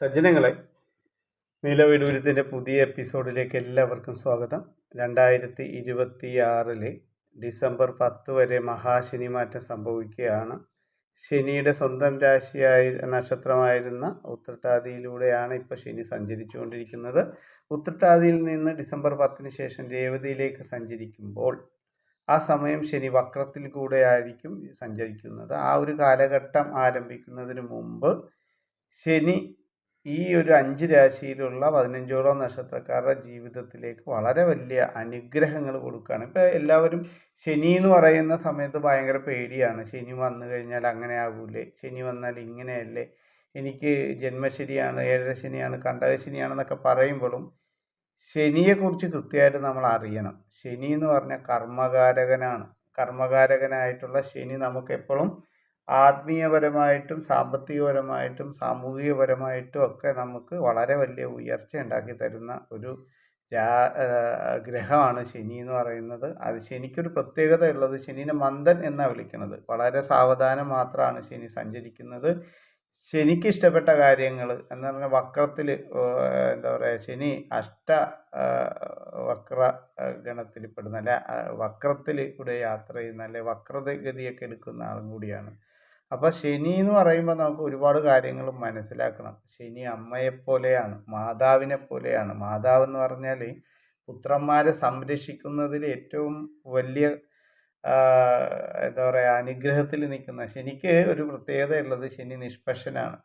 സജ്ജനങ്ങളെ നിലവിടുവിരുത്തിന്റെ പുതിയ എപ്പിസോഡിലേക്ക് എല്ലാവർക്കും സ്വാഗതം. രണ്ടായിരത്തി ഇരുപത്തി ഡിസംബർ പത്ത് വരെ മഹാശനി മാറ്റം സംഭവിക്കുകയാണ്. ശനിയുടെ സ്വന്തം രാശിയായി നക്ഷത്രമായിരുന്ന ഉത്രട്ടാതിയിലൂടെയാണ് ഇപ്പോൾ ശനി സഞ്ചരിച്ചുകൊണ്ടിരിക്കുന്നത്. ഉത്രട്ടാതിയിൽ നിന്ന് ഡിസംബർ പത്തിന് ശേഷം രേവതിയിലേക്ക് സഞ്ചരിക്കുമ്പോൾ ആ സമയം ശനി വക്രത്തിൽ കൂടെ ആയിരിക്കും സഞ്ചരിക്കുന്നത്. ആ ഒരു കാലഘട്ടം ആരംഭിക്കുന്നതിന് മുമ്പ് ശനി ഈ ഒരു അഞ്ച് രാശിയിലുള്ള പതിനഞ്ചോളം നക്ഷത്രക്കാരുടെ ജീവിതത്തിലേക്ക് വളരെ വലിയ അനുഗ്രഹങ്ങൾ കൊടുക്കുകയാണ്. ഇപ്പോൾ എല്ലാവരും ശനി എന്ന് പറയുന്ന സമയത്ത് ഭയങ്കര പേടിയാണ്. ശനി വന്നു കഴിഞ്ഞാൽ അങ്ങനെ ആകൂലേ ശനി വന്നാൽ ഇങ്ങനെയല്ലേ? എനിക്ക് ജന്മശനിയാണ് ഏഴര ശനിയാണ് കണ്ടക ശനിയാണെന്നൊക്കെ പറയുമ്പോഴും ശനിയെക്കുറിച്ച് കൃത്യമായിട്ട് നമ്മൾ അറിയണം. ശനി എന്ന് പറഞ്ഞാൽ കർമ്മകാരകനാണ്. കർമ്മകാരകനായിട്ടുള്ള ശനി നമുക്ക് എപ്പോഴും ആത്മീയപരമായിട്ടും സാമ്പത്തികപരമായിട്ടും സാമൂഹികപരമായിട്ടും ഒക്കെ നമുക്ക് വളരെ വലിയ ഉയർച്ച ഉണ്ടാക്കി തരുന്ന ഒരു ഗ്രഹമാണ് ശനി എന്ന് പറയുന്നത്. അത് ശനിക്കൊരു പ്രത്യേകത ഉള്ളത് ശനീനെ മന്ദൻ എന്നാണ് വിളിക്കുന്നത്. വളരെ സാവധാനം മാത്രമാണ് ശനി സഞ്ചരിക്കുന്നത്. ശനിക്ക് ഇഷ്ടപ്പെട്ട കാര്യങ്ങൾ എന്ന് പറഞ്ഞാൽ വക്രത്തിൽ എന്താ പറയുക ശനി അഷ്ട വക്ര ഗണത്തിൽ പെടുന്ന അല്ലെ വക്രത്തിൽ കൂടെ യാത്ര ചെയ്യുന്ന അല്ലെ വക്രഗതിയൊക്കെ എടുക്കുന്ന ആളും കൂടിയാണ്. അപ്പോൾ ശനി എന്ന് പറയുമ്പോൾ നമുക്ക് ഒരുപാട് കാര്യങ്ങൾ മനസ്സിലാക്കണം. ശനി അമ്മയെപ്പോലെയാണ് മാതാവിനെ പോലെയാണ് മാതാവ് എന്ന് പറഞ്ഞാൽ പുത്രന്മാരെ സംരക്ഷിക്കുന്നതിൽ ഏറ്റവും വലിയ എന്താ പറയുക അനുഗ്രഹത്തിൽ നിൽക്കുന്ന ശനിക്ക് ഒരു പ്രത്യേകത ഉള്ളത് ശനി നിഷ്പക്ഷനാണ്.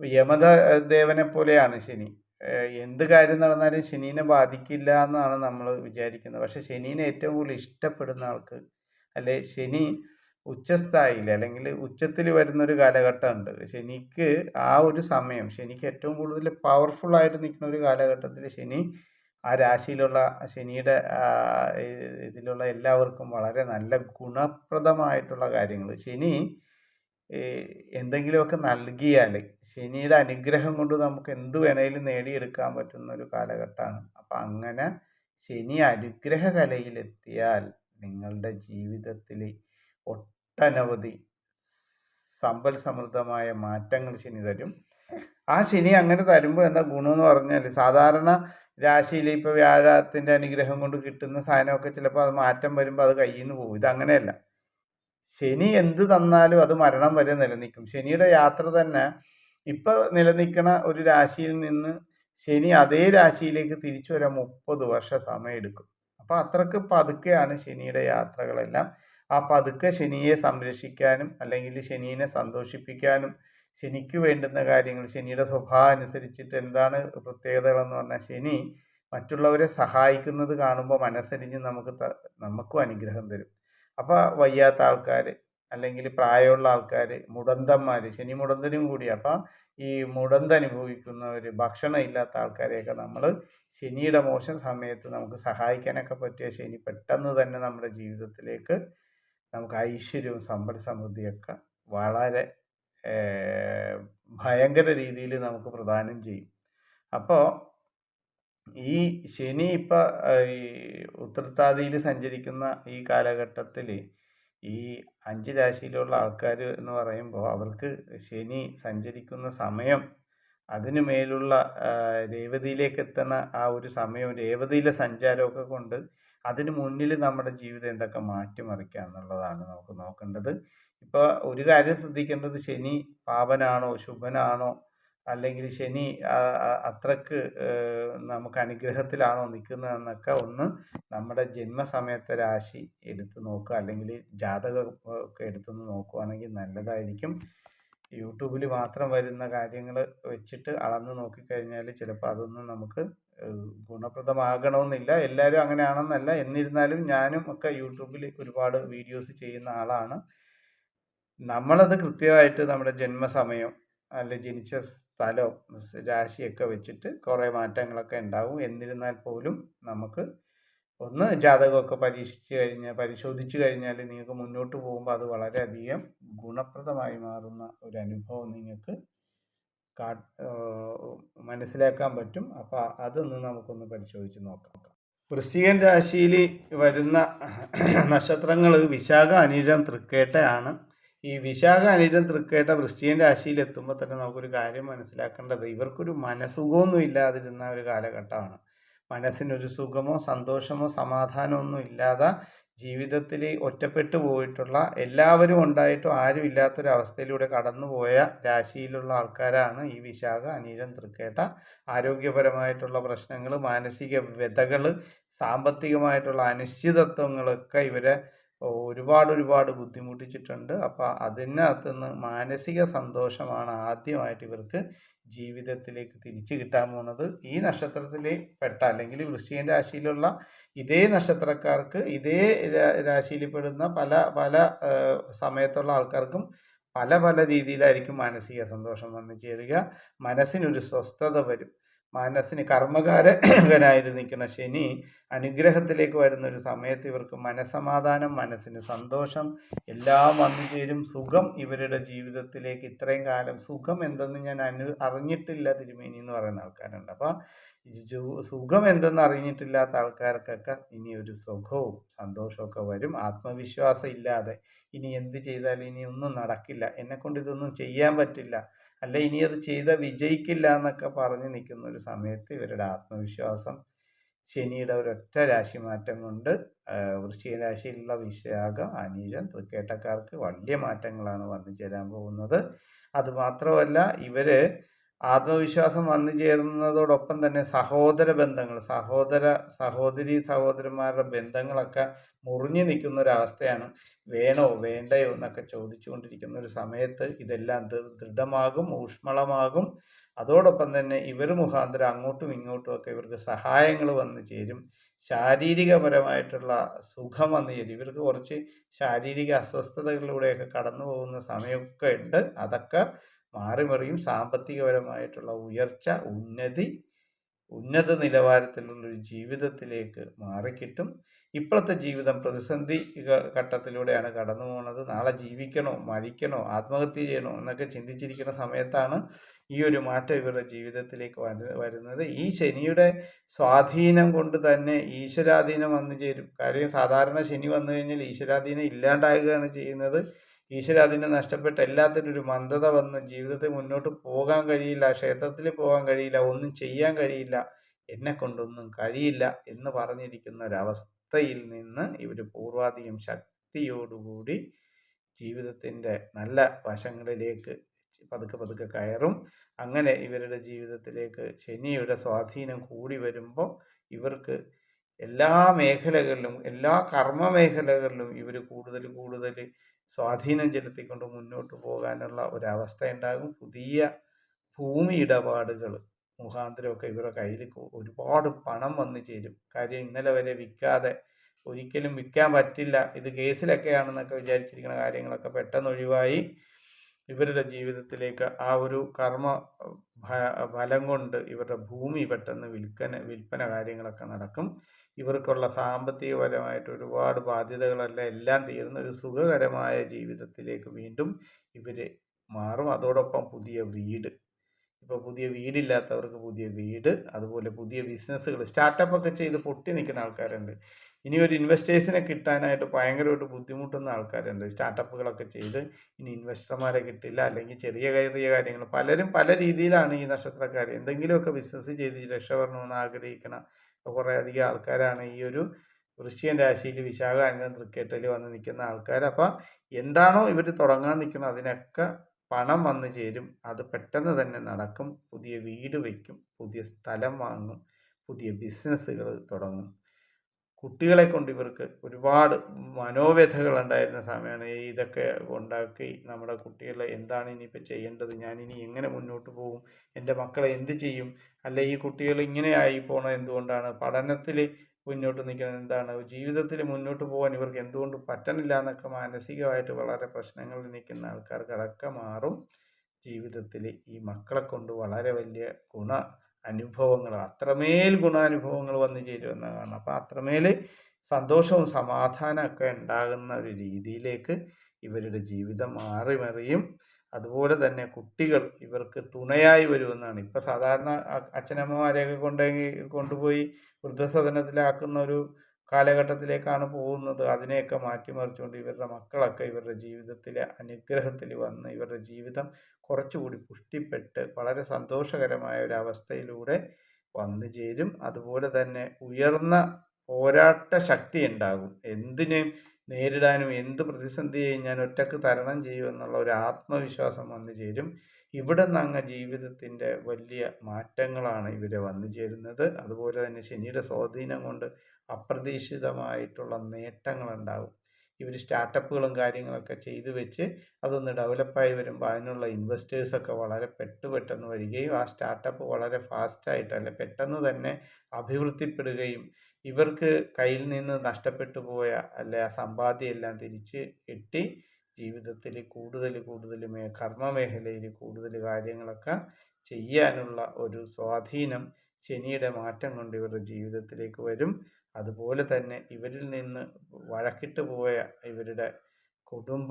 യമദേവനെ പോലെയാണ് ശനി. എന്ത് കാര്യം നടന്നാലും ശനീനെ ബാധിക്കില്ല എന്നാണ് നമ്മൾ വിചാരിക്കുന്നത്. പക്ഷെ ശനീനെ ഏറ്റവും കൂടുതൽ ഇഷ്ടപ്പെടുന്ന ആൾക്ക് അല്ലെ ശനി ഉച്ചസ്ഥായിയിൽ അല്ലെങ്കിൽ ഉച്ചത്തിൽ വരുന്നൊരു കാലഘട്ടമുണ്ട്. ശനിക്ക് ആ ഒരു സമയം ശനിക്ക് ഏറ്റവും കൂടുതൽ പവർഫുള്ളായിട്ട് നിൽക്കുന്ന ഒരു കാലഘട്ടത്തിൽ ശനി ആ രാശിയിലുള്ള ശനിയുടെ ഇതിലുള്ള എല്ലാവർക്കും വളരെ നല്ല ഗുണപ്രദമായിട്ടുള്ള കാര്യങ്ങൾ ശനി എന്തെങ്കിലുമൊക്കെ നൽകിയാൽ ശനിയുടെ അനുഗ്രഹം കൊണ്ട് നമുക്ക് എന്ത് വേണേലും നേടിയെടുക്കാൻ പറ്റുന്ന ഒരു കാലഘട്ടമാണ്. അപ്പം അങ്ങനെ ശനി അനുഗ്രഹ കലയിലെത്തിയാൽ നിങ്ങളുടെ ജീവിതത്തിൽ ഒട്ടനവധി സമ്പൽ സമൃദ്ധമായ മാറ്റങ്ങൾ ശനി തരും. ആ ശനി അങ്ങനെ തരുമ്പോൾ എന്താ ഗുണമെന്ന് പറഞ്ഞാൽ സാധാരണ രാശിയിൽ ഇപ്പോൾ വ്യാഴത്തിന്റെ അനുഗ്രഹം കൊണ്ട് കിട്ടുന്ന സാധനമൊക്കെ ചിലപ്പോൾ അത് മാറ്റം വരുമ്പോൾ അത് കയ്യിൽ നിന്ന് പോകും ഇതങ്ങനെയല്ല ശനി എന്ത് തന്നാലും അത് മരണം വരെ നിലനിൽക്കും. ശനിയുടെ യാത്ര തന്നെ ഇപ്പോൾ നിലനിൽക്കുന്ന ഒരു രാശിയിൽ നിന്ന് ശനി അതേ രാശിയിലേക്ക് തിരിച്ചു വരാൻ മുപ്പത് വർഷം സമയമെടുക്കും. അപ്പോൾ അത്രയ്ക്ക് പതുക്കെയാണ് ശനിയുടെ യാത്രകളെല്ലാം ആ പതുക്കെ ശനിയെ സംരക്ഷിക്കാനും അല്ലെങ്കിൽ ശനിയെ സന്തോഷിപ്പിക്കാനും ശനിക്ക് വേണ്ടുന്ന കാര്യങ്ങൾ ശനിയുടെ സ്വഭാവം അനുസരിച്ചിട്ട് എന്താണ് പ്രത്യേകതകളെന്ന് പറഞ്ഞാൽ ശനി മറ്റുള്ളവരെ സഹായിക്കുന്നത് കാണുമ്പോൾ മനസ്സരിഞ്ഞ് നമുക്ക് നമുക്കും അനുഗ്രഹം തരും. അപ്പോൾ വയ്യാത്ത ആൾക്കാർ അല്ലെങ്കിൽ പ്രായമുള്ള ആൾക്കാർ മുടന്തന്മാർ ശനി മുടന്തനും കൂടി അപ്പം ഈ മുടന്ത് അനുഭവിക്കുന്നവർ ഭക്ഷണം ഇല്ലാത്ത ആൾക്കാരെയൊക്കെ നമ്മൾ ശനിയുടെ മോശം സമയത്ത് നമുക്ക് സഹായിക്കാനൊക്കെ പറ്റിയ ശനി പെട്ടെന്ന് തന്നെ നമ്മുടെ ജീവിതത്തിലേക്ക് നമുക്ക് ഐശ്വര്യവും സമ്പൽ സമൃദ്ധിയൊക്കെ വളരെ ഭയങ്കര രീതിയിൽ നമുക്ക് പ്രദാനം ചെയ്യും. അപ്പോൾ ഈ ശനി ഇപ്പം ഈ ഉത്രട്ടാതിയിൽ സഞ്ചരിക്കുന്ന ഈ കാലഘട്ടത്തിൽ ഈ അഞ്ച് രാശിയിലുള്ള ആൾക്കാർ എന്ന് പറയുമ്പോൾ അവർക്ക് ശനി സഞ്ചരിക്കുന്ന സമയം അതിനു മേലുള്ള രേവതിയിലേക്ക് എത്തുന്ന ആ ഒരു സമയവും രേവതിയിലെ സഞ്ചാരമൊക്കെ കൊണ്ട് അതിന് മുന്നിൽ നമ്മുടെ ജീവിതം എന്തൊക്കെ മാറ്റിമറിക്കുക എന്നുള്ളതാണ് നമുക്ക് നോക്കേണ്ടത്. ഇപ്പോൾ ഒരു കാര്യം ശ്രദ്ധിക്കേണ്ടത് ശനി പാപനാണോ ശുഭനാണോ അല്ലെങ്കിൽ ശനി അത്രയ്ക്ക് നമുക്ക് അനുഗ്രഹത്തിലാണോ നിൽക്കുന്നതെന്നൊക്കെ ഒന്ന് നമ്മുടെ ജന്മസമയത്തെ രാശി എടുത്തു നോക്കുക. അല്ലെങ്കിൽ ജാതകം ഒക്കെ എടുത്തുനിന്ന് നോക്കുകയാണെങ്കിൽ നല്ലതായിരിക്കും. യൂട്യൂബിൽ മാത്രം വരുന്ന കാര്യങ്ങൾ വെച്ചിട്ട് അളന്ന് നോക്കിക്കഴിഞ്ഞാൽ ചിലപ്പോൾ അതൊന്നും നമുക്ക് ഗുണപ്രദമാകണമെന്നില്ല. എല്ലാവരും അങ്ങനെയാണെന്നല്ല. എന്നിരുന്നാലും ഞാനും ഒക്കെ യൂട്യൂബിൽ ഒരുപാട് വീഡിയോസ് ചെയ്യുന്ന ആളാണ്. നമ്മളത് കൃത്യമായിട്ട് നമ്മുടെ ജന്മസമയം അല്ലെ ജനിച്ച സ്ഥലം രാശിയൊക്കെ വെച്ചിട്ട് കുറേ മാറ്റങ്ങളൊക്കെ ഉണ്ടാവും. എന്നിരുന്നാൽ പോലും നമുക്ക് ഒന്ന് ജാതകമൊക്കെ പരീക്ഷിച്ച് കഴിഞ്ഞാൽ പരിശോധിച്ച് കഴിഞ്ഞാൽ നിങ്ങൾക്ക് മുന്നോട്ട് പോകുമ്പോൾ അത് വളരെയധികം ഗുണപ്രദമായി മാറുന്ന ഒരു അനുഭവം നിങ്ങൾക്ക് കാ മനസ്സിലാക്കാൻ പറ്റും. അപ്പോൾ അതൊന്ന് നമുക്കൊന്ന് പരിശോധിച്ച് നോക്കാം. വൃശ്ചികൻ രാശിയിൽ വരുന്ന നക്ഷത്രങ്ങൾ വിശാഖ അനിഴം തൃക്കേട്ടയാണ്. ഈ വിശാഖ അനിരം തൃക്കേട്ട വൃശ്ചികൻ രാശിയിൽ എത്തുമ്പോൾ തന്നെ നമുക്കൊരു കാര്യം മനസ്സിലാക്കേണ്ടത് ഇവർക്കൊരു മനസുഖമൊന്നും ഇല്ലാതിരുന്ന ഒരു കാലഘട്ടമാണ്. മനസ്സിനൊരു സുഖമോ സന്തോഷമോ സമാധാനമോ ഒന്നും ഇല്ലാതെ ജീവിതത്തിൽ ഒറ്റപ്പെട്ടു പോയിട്ടുള്ള എല്ലാവരും ഉണ്ടായിട്ടും ആരും ഇല്ലാത്തൊരവസ്ഥയിലൂടെ കടന്നുപോയ രാശിയിലുള്ള ആൾക്കാരാണ് ഈ വിശാഖ അനീരം തൃക്കേട്ട. ആരോഗ്യപരമായിട്ടുള്ള പ്രശ്നങ്ങൾ മാനസിക വ്യതകൾ സാമ്പത്തികമായിട്ടുള്ള അനിശ്ചിതത്വങ്ങളൊക്കെ ഇവരെ ഒരുപാട് ഒരുപാട് ബുദ്ധിമുട്ടിച്ചിട്ടുണ്ട്. അപ്പോൾ അതിനകത്ത് നിന്ന് മാനസിക സന്തോഷമാണ് ആദ്യമായിട്ട് ഇവർക്ക് ജീവിതത്തിലേക്ക് തിരിച്ചു കിട്ടാൻ പോകുന്നത്. ഈ നക്ഷത്രത്തിൽ പെട്ട അല്ലെങ്കിൽ വൃശ്ചിക രാശിയിലുള്ള ഇതേ നക്ഷത്രക്കാർക്ക് ഇതേ രാശിയിൽപ്പെടുന്ന പല പല സമയത്തുള്ള ആൾക്കാർക്കും പല പല രീതിയിലായിരിക്കും മാനസിക സന്തോഷം വന്നു ചേരുക. മനസ്സിനൊരു സ്വസ്ഥത വരും. മനസ്സിന് കർമ്മകാരകനായിട്ട് നിൽക്കുന്ന ശനി അനുഗ്രഹത്തിലേക്ക് വരുന്ന ഒരു സമയത്ത് ഇവർക്ക് മനസമാധാനം മനസ്സിന് സന്തോഷം എല്ലാം വന്നു ചേരും സുഖം ഇവരുടെ ജീവിതത്തിലേക്ക് ഇത്രയും കാലം സുഖം എന്തെന്ന് ഞാൻ അനു അറിഞ്ഞിട്ടില്ല തിരുമേനി എന്ന് പറയുന്ന ആൾക്കാരുണ്ട്. അപ്പോൾ സുഖം എന്തെന്ന് അറിഞ്ഞിട്ടില്ലാത്ത ആൾക്കാർക്കൊക്കെ ഇനി ഒരു സുഖവും സന്തോഷമൊക്കെ വരും. ആത്മവിശ്വാസം ഇല്ലാതെ ഇനി എന്ത് ചെയ്താലും ഇനി ഒന്നും നടക്കില്ല. എന്നെക്കൊണ്ട് ഇതൊന്നും ചെയ്യാൻ പറ്റില്ല. അല്ല ഇനി അത് ചെയ്ത വിജയിക്കില്ല എന്നൊക്കെ പറഞ്ഞ് നിൽക്കുന്ന ഒരു സമയത്ത് ഇവരുടെ ആത്മവിശ്വാസം ശനിയുടെ ഒരൊറ്റ രാശി മാറ്റം കൊണ്ട് വൃശ്ചിക രാശിയിലുള്ള വിശാഖം അനീഴം തൃക്കേട്ടക്കാർക്ക് വലിയ മാറ്റങ്ങളാണ് വന്നു ചേരാൻ പോകുന്നത്. അതുമാത്രമല്ല ഇവർ ആത്മവിശ്വാസം വന്നു ചേരുന്നതോടൊപ്പം തന്നെ സഹോദര ബന്ധങ്ങൾ സഹോദര സഹോദരി സഹോദരന്മാരുടെ ബന്ധങ്ങളൊക്കെ മുറിഞ്ഞു നിൽക്കുന്ന ഒരവസ്ഥയാണ് വേണോ വേണ്ടയോ എന്നൊക്കെ ചോദിച്ചുകൊണ്ടിരിക്കുന്ന ഒരു സമയത്ത് ഇതെല്ലാം ദൃഢമാകും ഊഷ്മളമാകും. അതോടൊപ്പം തന്നെ ഇവർ മുഖാന്തരം അങ്ങോട്ടും ഇങ്ങോട്ടും ഒക്കെ ഇവർക്ക് സഹായങ്ങൾ വന്നു ചേരും. ശാരീരികപരമായിട്ടുള്ള സുഖം വന്നു ചേരും. ഇവർക്ക് കുറച്ച് ശാരീരിക അസ്വസ്ഥതകളിലൂടെയൊക്കെ കടന്നു പോകുന്ന സമയമൊക്കെ ഉണ്ട്. അതൊക്കെ മാറിമറിയും സാമ്പത്തികപരമായിട്ടുള്ള ഉയർച്ച ഉന്നതി ഉന്നത നിലവാരത്തിലുള്ളൊരു ജീവിതത്തിലേക്ക് മാറിക്കിട്ടും. ഇപ്പോഴത്തെ ജീവിതം പ്രതിസന്ധി ഘട്ടത്തിലൂടെയാണ് കടന്നു പോകുന്നത്. നാളെ ജീവിക്കണോ മരിക്കണോ ആത്മഹത്യ ചെയ്യണോ എന്നൊക്കെ ചിന്തിച്ചിരിക്കുന്ന സമയത്താണ് ഈ ഒരു മാറ്റം ഇവരുടെ ജീവിതത്തിലേക്ക് വരുന്നത്. ഈ ശനിയുടെ സ്വാധീനം കൊണ്ട് തന്നെ ഈശ്വരാധീനം വന്നു ചേരും. കാര്യം സാധാരണ ശനി വന്നു കഴിഞ്ഞാൽ ഈശ്വരാധീനം ഇല്ലാണ്ടാകുകയാണ് ചെയ്യുന്നത്. ഈശ്വരാധീനം നഷ്ടപ്പെട്ട എല്ലാത്തിനും ഒരു മന്ദത വന്ന് ജീവിതത്തിൽ മുന്നോട്ട് പോകാൻ കഴിയില്ല ക്ഷേത്രത്തിൽ പോകാൻ കഴിയില്ല ഒന്നും ചെയ്യാൻ കഴിയില്ല എന്നെ കൊണ്ടൊന്നും കഴിയില്ല എന്ന് പറഞ്ഞിരിക്കുന്ന ഒരവസ്ഥയിൽ നിന്ന് ഇവർ പൂർവാധികം ശക്തിയോടുകൂടി ജീവിതത്തിന്റെ നല്ല വശങ്ങളിലേക്ക് പതുക്കെ പതുക്കെ കയറും. അങ്ങനെ ഇവരുടെ ജീവിതത്തിലേക്ക് ശനിയുടെ സ്വാധീനം കൂടി വരുമ്പോൾ ഇവർക്ക് എല്ലാ മേഖലകളിലും എല്ലാ കർമ്മ മേഖലകളിലും ഇവർ കൂടുതൽ കൂടുതൽ സ്വാധീനം ചെലുത്തിക്കൊണ്ട് മുന്നോട്ട് പോകാനുള്ള ഒരവസ്ഥ ഉണ്ടാകും പുതിയ ഭൂമി ഇടപാടുകൾ മുഖാന്തരമൊക്കെ ഇവരുടെ കയ്യിൽ ഒരുപാട് പണം വന്നു ചേരും. കാര്യം ഇന്നലെ വരെ വിൽക്കാതെ ഒരിക്കലും വിൽക്കാൻ പറ്റില്ല. ഇത് കേസിലൊക്കെയാണെന്നൊക്കെ വിചാരിച്ചിരിക്കുന്ന കാര്യങ്ങളൊക്കെ പെട്ടെന്ന് ഒഴിവായി. ഇവരുടെ ജീവിതത്തിലേക്ക് ആ ഒരു കർമ്മ ഫലം കൊണ്ട് ഇവരുടെ ഭൂമി പെട്ടെന്ന് വിൽക്കന വിൽപ്പന കാര്യങ്ങളൊക്കെ നടക്കും. ഇവർക്കുള്ള സാമ്പത്തികപരമായിട്ട് ഒരുപാട് ബാധ്യതകളെല്ലാം എല്ലാം തീർന്ന ഒരു സുഖകരമായ ജീവിതത്തിലേക്ക് വീണ്ടും ഇവർ മാറും. അതോടൊപ്പം പുതിയ വീട്. ഇപ്പോൾ പുതിയ വീടില്ലാത്തവർക്ക് പുതിയ വീട് അതുപോലെ പുതിയ ബിസിനസ്സുകൾ സ്റ്റാർട്ടപ്പൊക്കെ ചെയ്ത് പൊട്ടി നിൽക്കുന്ന ആൾക്കാരുണ്ട്. ഇനി ഒരു ഇൻവെസ്റ്റേഴ്സിനെ കിട്ടാനായിട്ട് ഭയങ്കരമായിട്ട് ബുദ്ധിമുട്ടുന്ന ആൾക്കാരുണ്ട്. സ്റ്റാർട്ടപ്പുകളൊക്കെ ചെയ്ത് ഇനി ഇൻവെസ്റ്റർമാരെ കിട്ടില്ല അല്ലെങ്കിൽ ചെറിയ ചെറിയ കാര്യങ്ങൾ. പലരും പല രീതിയിലാണ് ഈ നക്ഷത്രക്കാർ എന്തെങ്കിലുമൊക്കെ ബിസിനസ് ചെയ്ത് രക്ഷപ്പെടണമെന്ന് ആഗ്രഹിക്കണം കുറേ അധികം ആൾക്കാരാണ് ഈ ഒരു വൃശ്ചികൻ രാശിയിൽ വിശാഖ അംഗം ക്രിക്കറ്റിൽ വന്ന് നിൽക്കുന്ന ആൾക്കാർ അപ്പോൾ എന്താണോ ഇവർ തുടങ്ങാൻ നിൽക്കുന്നത് അതിനൊക്കെ പണം വന്നു ചേരും. അത് പെട്ടെന്ന് തന്നെ നടക്കും. പുതിയ വീട് വയ്ക്കും പുതിയ സ്ഥലം വാങ്ങും. പുതിയ ബിസിനസ്സുകൾ തുടങ്ങും. കുട്ടികളെ കൊണ്ട് ഇവർക്ക് ഒരുപാട് മനോവ്യഥകൾ ഉണ്ടായിരുന്ന സമയമാണ് ഇതൊക്കെ ഉണ്ടാക്കി നമ്മുടെ കുട്ടികളെ എന്താണ് ഇനിയിപ്പോൾ ചെയ്യേണ്ടത്? ഞാനിനി എങ്ങനെ മുന്നോട്ട് പോകും? എന്റെ മക്കളെ എന്ത് ചെയ്യും? അല്ല ഈ കുട്ടികൾ ഇങ്ങനെ ആയി പോണത് എന്തുകൊണ്ടാണ്? പഠനത്തിൽ മുന്നോട്ട് നിൽക്കുന്നത് എന്താണ്? ജീവിതത്തിൽ മുന്നോട്ട് പോകാൻ ഇവർക്ക് എന്തുകൊണ്ട് പറ്റണില്ല എന്നൊക്കെ മാനസികമായിട്ട് വളരെ പ്രശ്നങ്ങളിൽ നിൽക്കുന്ന ആൾക്കാർക്ക് അതൊക്കെ മാറും. ജീവിതത്തിൽ ഈ മക്കളെ കൊണ്ട് വളരെ വലിയ ഗുണ അനുഭവങ്ങൾ അത്രമേൽ ഗുണാനുഭവങ്ങൾ വന്നു ചേരുമെന്നാണ് അപ്പോൾ അത്രമേൽ സന്തോഷവും സമാധാനമൊക്കെ ഉണ്ടാകുന്ന ഒരു രീതിയിലേക്ക് ഇവരുടെ ജീവിതം മാറി മറിയും. അതുപോലെ തന്നെ കുട്ടികൾ ഇവർക്ക് തുണയായി വരുമെന്നാണ്. ഇപ്പോൾ സാധാരണ അച്ഛനമ്മമാരെയൊക്കെ കൊണ്ടെങ്കിൽ കൊണ്ടുപോയി വൃദ്ധസദനത്തിലാക്കുന്ന ഒരു കാലഘട്ടത്തിലേക്കാണ് പോകുന്നത്. അതിനെയൊക്കെ മാറ്റിമറിച്ചുകൊണ്ട് ഇവരുടെ മക്കളൊക്കെ ഇവരുടെ ജീവിതത്തിലെ അനുഗ്രഹത്തിൽ വന്ന് ഇവരുടെ ജീവിതം കുറച്ചുകൂടി പുഷ്ടിപ്പെട്ട് വളരെ സന്തോഷകരമായ ഒരു അവസ്ഥയിലൂടെ വന്നു ചേരും. അതുപോലെ തന്നെ ഉയർന്ന പോരാട്ട ശക്തി ഉണ്ടാകും. എന്തിനേയും നേരിടാനും എന്ത് പ്രതിസന്ധിയെയും ഞാൻ ഒറ്റയ്ക്ക് തരണം ചെയ്യുമെന്നുള്ള ഒരു ആത്മവിശ്വാസം വന്നു ചേരും. ഇവിടെ നിന്ന് ജീവിതത്തിന്റെ വലിയ മാറ്റങ്ങളാണ് ഇവിടെ വന്നു ചേരുന്നത്. അതുപോലെ തന്നെ ശനിയുടെ സ്വാധീനം കൊണ്ട് അപ്രതീക്ഷിതമായിട്ടുള്ള നേട്ടങ്ങളുണ്ടാകും ഇവർ സ്റ്റാർട്ടപ്പുകളും കാര്യങ്ങളൊക്കെ ചെയ്തു വെച്ച് അതൊന്ന് ഡെവലപ്പായി വരുമ്പോൾ അതിനുള്ള ഇൻവെസ്റ്റേഴ്സൊക്കെ വളരെ പെട്ടുപെട്ടെന്ന് വരികയും ആ സ്റ്റാർട്ടപ്പ് വളരെ ഫാസ്റ്റായിട്ട് അല്ലെ പെട്ടെന്ന് തന്നെ അഭിവൃദ്ധിപ്പെടുകയും ഇവർക്ക് കയ്യിൽ നിന്ന് നഷ്ടപ്പെട്ടു പോയ അല്ലെ ആ സമ്പാദ്യം എല്ലാം തിരിച്ച് കിട്ടി. ജീവിതത്തിൽ കൂടുതൽ കൂടുതൽ മേ കർമ്മ മേഖലയിൽ കൂടുതൽ കാര്യങ്ങളൊക്കെ ചെയ്യാനുള്ള ഒരു സ്വാധീനം ശനിയുടെ മാറ്റം കൊണ്ട് ഇവരുടെ ജീവിതത്തിലേക്ക് വരും. അതുപോലെ തന്നെ ഇവരിൽ നിന്ന് വഴക്കിട്ട് പോയ ഇവരുടെ കുടുംബ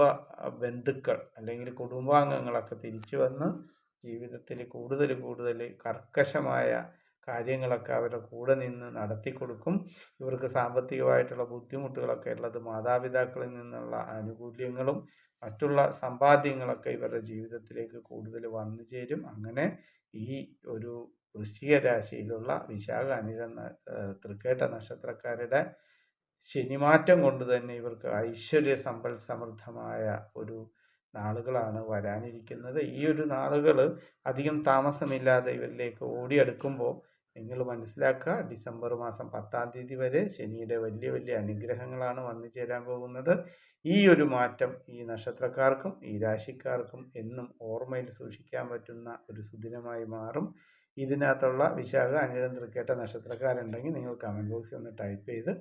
ബന്ധുക്കൾ അല്ലെങ്കിൽ കുടുംബാംഗങ്ങളൊക്കെ തിരിച്ചു വന്ന് ജീവിതത്തിൽ കൂടുതൽ കൂടുതൽ കർക്കശമായ കാര്യങ്ങളൊക്കെ അവരുടെ കൂടെ നിന്ന് നടത്തി കൊടുക്കും. ഇവർക്ക് സാമ്പത്തികമായിട്ടുള്ള ബുദ്ധിമുട്ടുകളൊക്കെ ഉള്ളത് മാതാപിതാക്കളിൽ നിന്നുള്ള ആനുകൂല്യങ്ങളും മറ്റുള്ള സമ്പാദ്യങ്ങളൊക്കെ ഇവരുടെ ജീവിതത്തിലേക്ക് കൂടുതൽ വന്നു ചേരും. അങ്ങനെ ഈ ഒരു വൃശ്ചിക രാശിയിലുള്ള വിശാഖ അനിര തൃക്കേട്ട നക്ഷത്രക്കാരുടെ ശനിമാറ്റം കൊണ്ട് തന്നെ ഇവർക്ക് ഐശ്വര്യ സമ്പൽ സമൃദ്ധമായ ഒരു നാളുകളാണ് വരാനിരിക്കുന്നത്. ഈ ഒരു നാളുകൾ അധികം താമസമില്ലാതെ ഇവരിലേക്ക് ഓടിയെടുക്കുമ്പോൾ നിങ്ങൾ മനസ്സിലാക്കുക ഡിസംബർ മാസം പത്താം തീയതി വരെ ശനിയുടെ വലിയ വലിയ അനുഗ്രഹങ്ങളാണ് വന്നു ചേരാൻ പോകുന്നത്. ഈ ഒരു മാറ്റം ഈ നക്ഷത്രക്കാർക്കും ഈ രാശിക്കാർക്കും എന്നും ഓർമ്മയിൽ സൂക്ഷിക്കാൻ പറ്റുന്ന ഒരു സുദിനമായി മാറും. ഇതിനകത്തുള്ള വിശാഖ അനിഴം തൃക്കേട്ട നക്ഷത്രക്കാരുണ്ടെങ്കിൽ നിങ്ങൾ കമന്റ് ബോക്സിൽ ഒന്ന് ടൈപ്പ് ചെയ്ത്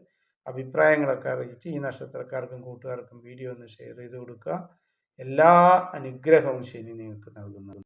അഭിപ്രായങ്ങളൊക്കെ അറിയിച്ച് ഈ നക്ഷത്രക്കാർക്കും കൂട്ടുകാർക്കും വീഡിയോ ഒന്ന് ഷെയർ ചെയ്ത് കൊടുക്കുക. എല്ലാ അനുഗ്രഹവും ശനി നിങ്ങൾക്ക് നൽകുന്നത്